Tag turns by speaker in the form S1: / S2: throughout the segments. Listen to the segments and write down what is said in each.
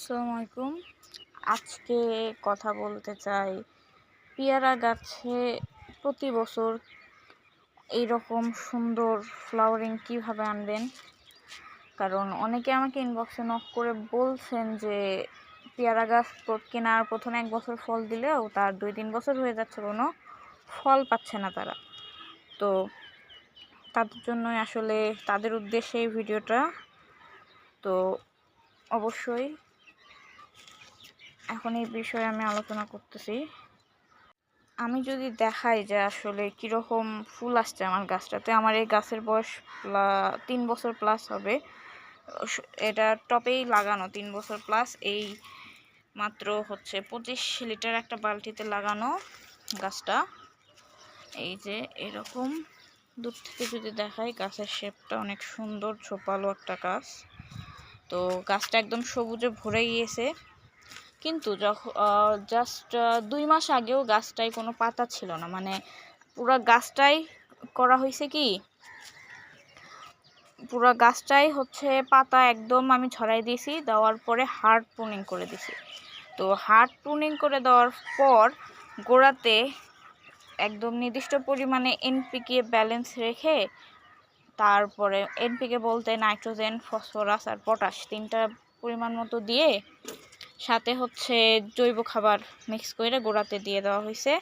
S1: আসসালামু আলাইকুম। আজকে কথা বলতে চাই পেয়ারা গাছে প্রতি বছর এইরকম সুন্দর ফ্লাওয়ারিং কীভাবে আনবেন? কারণ অনেকে আমাকে ইনবক্সে নক করে বলছেন যে, পেয়ারা গাছ কেনার প্রথমে এক বছর ফল দিলেও তার দুই তিন বছর হয়ে যাচ্ছে, কোনো ফল পাচ্ছে না তারা। তো তাদের জন্যই আসলে তাদের উদ্দেশ্যে এই ভিডিওটা। তো অবশ্যই এখন এই বিষয়ে আমি আলোচনা করতেছি। আমি যদি দেখাই যে আসলে কীরকম ফুল আসছে আমার গাছটাতে, আমার এই গাছের বয়স তিন বছর প্লাস হবে। এটা টপেই লাগানো তিন বছর প্লাস এই মাত্র হচ্ছে পঁচিশ লিটার একটা বালতিতে লাগানো গাছটা। এই যে এরকম। দূর থেকে যদি দেখাই, গাছের শেপটা অনেক সুন্দর ছোপালো একটা গাছ। তো গাছটা একদম সবুজে ভরে গিয়েছে। কিন্তু যখন জাস্ট দুই মাস আগেও গাছটায় কোনো পাতা ছিল না। মানে পুরো গাছটাই করা হয়েছে কি, পুরো গাছটাই হচ্ছে পাতা একদম আমি ছড়াই দিয়েছি, দেওয়ার পরে হার্ড প্রুনিং করে দিছি তো হার্ড প্রুনিং করে দেওয়ার পর গোড়াতে একদম নির্দিষ্ট পরিমাণে এনপিকে ব্যালেন্স রেখে তারপরে এনপিকে বলতে নাইট্রোজেন ফসফরাস আর পটাশ তিনটা পরিমাণ মতো দিয়ে সাথে হচ্ছে জৈব খাবার মিক্স করে গোড়াতে দিয়ে দেওয়া হয়েছে।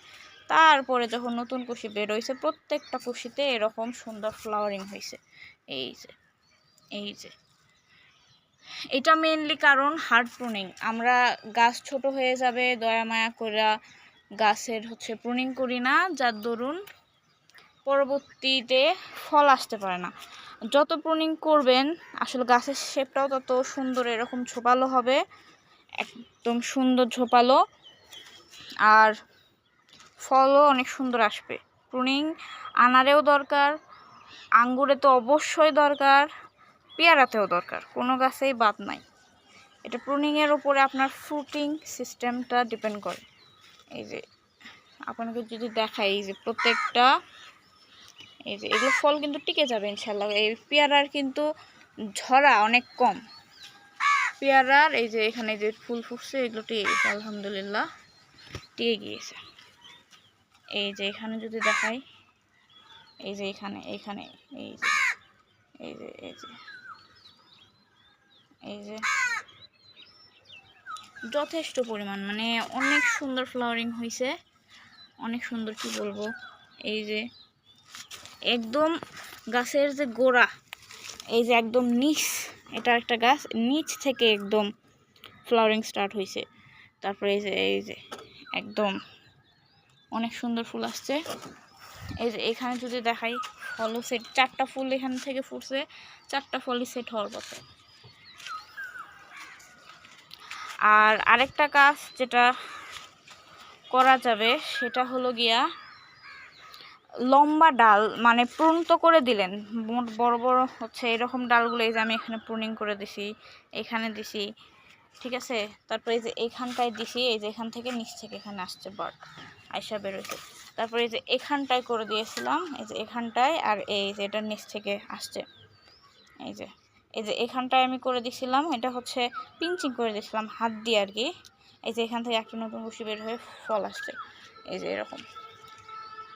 S1: তারপরে যখন নতুন কুশি বের হয়েছে, প্রত্যেকটা কুশিতে এরকম সুন্দর ফ্লাওয়ারিং হয়েছে। এই যে এই যে। এটা মেনলি কারণ হার্ড প্রুনিং আমরা গাছ ছোট হয়ে যাবে, দয়া মায়া করে গাছের হচ্ছে প্রুনিং করি না, যার দরুন পরবর্তীতে ফল আসতে পারে না। যত প্রুনিং করবেন, আসলে গাছের শেপটাও তত সুন্দর এরকম ছোপালো হবে। একদম সুন্দর ঝোপালো। আর ফলও অনেক সুন্দর আসবে। প্রুনিং আনারেও দরকার, আঙ্গুরে তো অবশ্যই দরকার, পেয়ারাতেও দরকার, কোনো গাছেই বাদ নাই। এটা প্রুনিংয়ের উপরে আপনার ফ্রুটিং সিস্টেমটা ডিপেন্ড করে। এই যে, আপনাকে যদি দেখাই এই যে প্রত্যেকটা, এই যে এগুলো ফল কিন্তু টিকে যাবে ইনশাল্লাহ এই পেয়ারার কিন্তু ঝরা অনেক কম। পেয়ারার, এই যে এখানে যে ফুল ফুটছে এগুলো টিকে গেছে আলহামদুলিল্লাহ টিকে গিয়েছে। এই যে এখানে যদি দেখাই, এই যে এখানে এখানে, এই যে এই যে এই যে এই যে। যথেষ্ট পরিমাণ মানে অনেক সুন্দর ফ্লাওয়ারিং হয়েছে অনেক সুন্দর, কি বলব? এই যে একদম গাছের যে গোড়া, এই যে একদম নিচ এটা একটা গাছ, নিচ থেকে একদম ফ্লাওয়ারিং স্টার্ট হয়েছে তারপরে এই যে এই যে, একদম অনেক সুন্দর ফুল আসছে। এই যে, এখানে যদি দেখাই ফলও সেট চারটা ফুল এখান থেকে ফুটছে, চারটা ফলই সেট হওয়ার কথা আর আরেকটা কাজ যেটা করা যাবে, সেটা হলো গিয়া লম্বা ডাল মানে প্রুন তো করে দিলেন। মোট বড় বড় হচ্ছে এরকম ডালগুলো, এই যে আমি এখানে প্রুনিং করে দিছি, এখানে দিছি, ঠিক আছে? তারপরে এই যে এইখানটায় দিছি, এই যে এখান থেকে নিচ থেকে এখানে আসছে বার্ড আয়সা বেরোইছে। তারপরে এই যে এখানটায় করে দিয়েছিলাম, এই যে এখানটায়, আর এই যে এটার নিচ থেকে আসছে। এই যে এই যে এখানটায় আমি করে দিছিলাম, এটা হচ্ছে পিঞ্চিং করে দিয়েছিলাম হাত দিয়ে আর কি। এই যে এখান থেকে একটা নতুন কুশি বের হয়ে ফল আসছে। এই যে এরকম।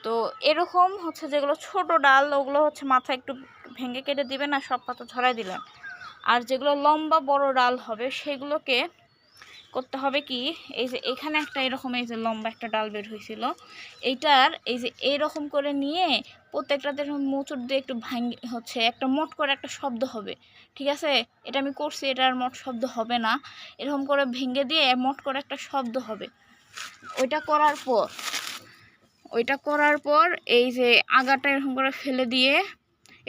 S1: তো এরকম হচ্ছে যেগুলো ছোট ডাল, ওগুলো হচ্ছে মাথা একটু ভেঙে কেটে দিবেন আর সব পাতা ছড়াই দিলেন আর যেগুলো লম্বা বড় ডাল হবে, সেগুলোকে করতে হবে কি, এই যে এখানে একটা এরকম এই যে লম্বা একটা ডাল বের হয়েছিল, এইটার এই যে এইরকম করে নিয়ে প্রত্যেকটাতে এরকম মোচড় দিয়ে একটু ভাঙে, হচ্ছে একটা মোট করে একটা শব্দ হবে, ঠিক আছে? এটা আমি করছি এটার মোট শব্দ হবে না। এরকম করে ভেঙে দিয়ে মোট করে একটা শব্দ হবে। ওইটা করার পর ওইটা করার পর এই যে আগাটা এরকম করে ফেলে দিয়ে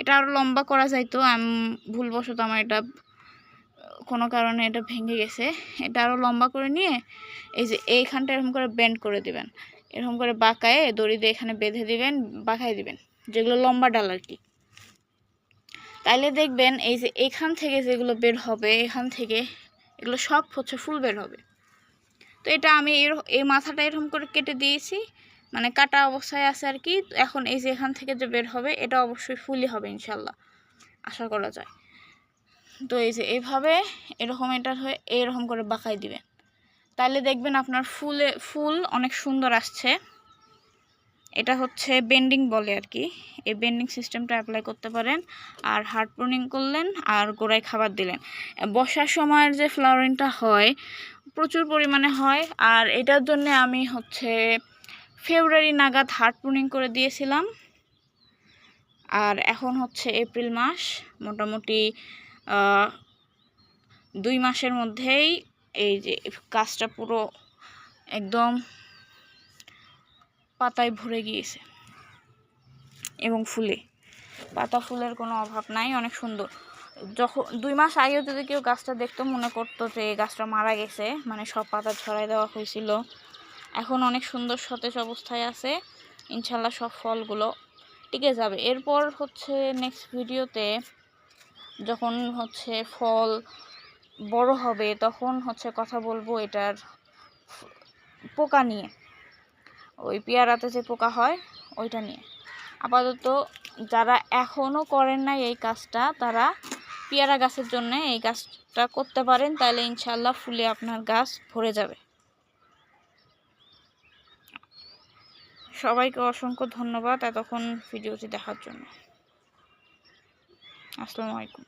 S1: এটা আরও লম্বা করা যাইতো আমি, ভুলবশত আমার এটা, কোনো কারণে এটা ভেঙে গেছে। এটা আরও লম্বা করে নিয়ে এই যে এইখানটা এরকম করে বেন্ড করে দিবেন। এরকম করে বাঁকায়ে দড়ি দিয়ে এখানে বেঁধে দিবেন, বাঁকায় দিবেন, যেগুলো লম্বা ডাল আর কি। তাইলে দেখবেন এই যে এখান থেকে যেগুলো বের হবে, এখান থেকে এগুলো সব হচ্ছে ফুল বের হবে। তো এটা আমি এর, এই মাথাটা এরকম করে কেটে দিয়েছি মানে কাটা অবস্থায় আছে আর কি। এখন এই যে এখান থেকে যে বের হবে, এটা অবশ্যই ফুলই হবে ইনশাল্লাহ আশা করা যায়। তো এই যে এইভাবে এরকম এটা হয়ে এরকম করে বাঁকাই দিবেন। তাহলে দেখবেন আপনার ফুলে, ফুল অনেক সুন্দর আসছে। এটা হচ্ছে বেন্ডিং বলে আর কি। এই বেন্ডিং সিস্টেমটা অ্যাপ্লাই করতে পারেন আর হার্ড প্রুনিং করলেন আর গোড়ায় খাবার দিলেন। বসার সময়ের যে ফ্লাওয়ারিংটা হয়, প্রচুর পরিমাণে হয়। আর এটার জন্য আমি হচ্ছে ফেব্রুয়ারি নাগাদ হার্ড প্রুনিং করে দিয়েছিলাম। আর এখন হচ্ছে এপ্রিল মাস, মোটামুটি দুই মাসের মধ্যেই এই যে গাছটা পুরো একদম পাতায় ভরে গিয়েছে এবং ফুলে। পাতা ফুলের কোনো অভাব নাই, অনেক সুন্দর। যখন দুই মাস আগেও যদি কেউ গাছটা দেখতো, মনে করতো যে গাছটা মারা গেছে মানে সব পাতা ছড়াই দেওয়া হয়েছিল। এখন অনেক সুন্দর সতেজ অবস্থায় আছে। ইনশাল্লাহ সব ফলগুলো টিকে যাবে। এরপর হচ্ছে নেক্সট ভিডিওতে যখন হচ্ছে ফল বড় হবে, তখন হচ্ছে কথা বলব এটার পোকা নিয়ে। ওই পেয়ারাতে যে পোকা হয়, ওইটা নিয়ে। আপাতত যারা এখনও করেন নাই এই কাজটা, তারা পেয়ারা গাছের জন্য এই কাজটা করতে পারেন, তাহলে ইনশাল্লাহ ফুলে আপনার গাছ ভরে যাবে। সবাইকে অসংখ্য ধন্যবাদ এতক্ষণ ভিডিওটি দেখার জন্য। আসসালামু আলাইকুম।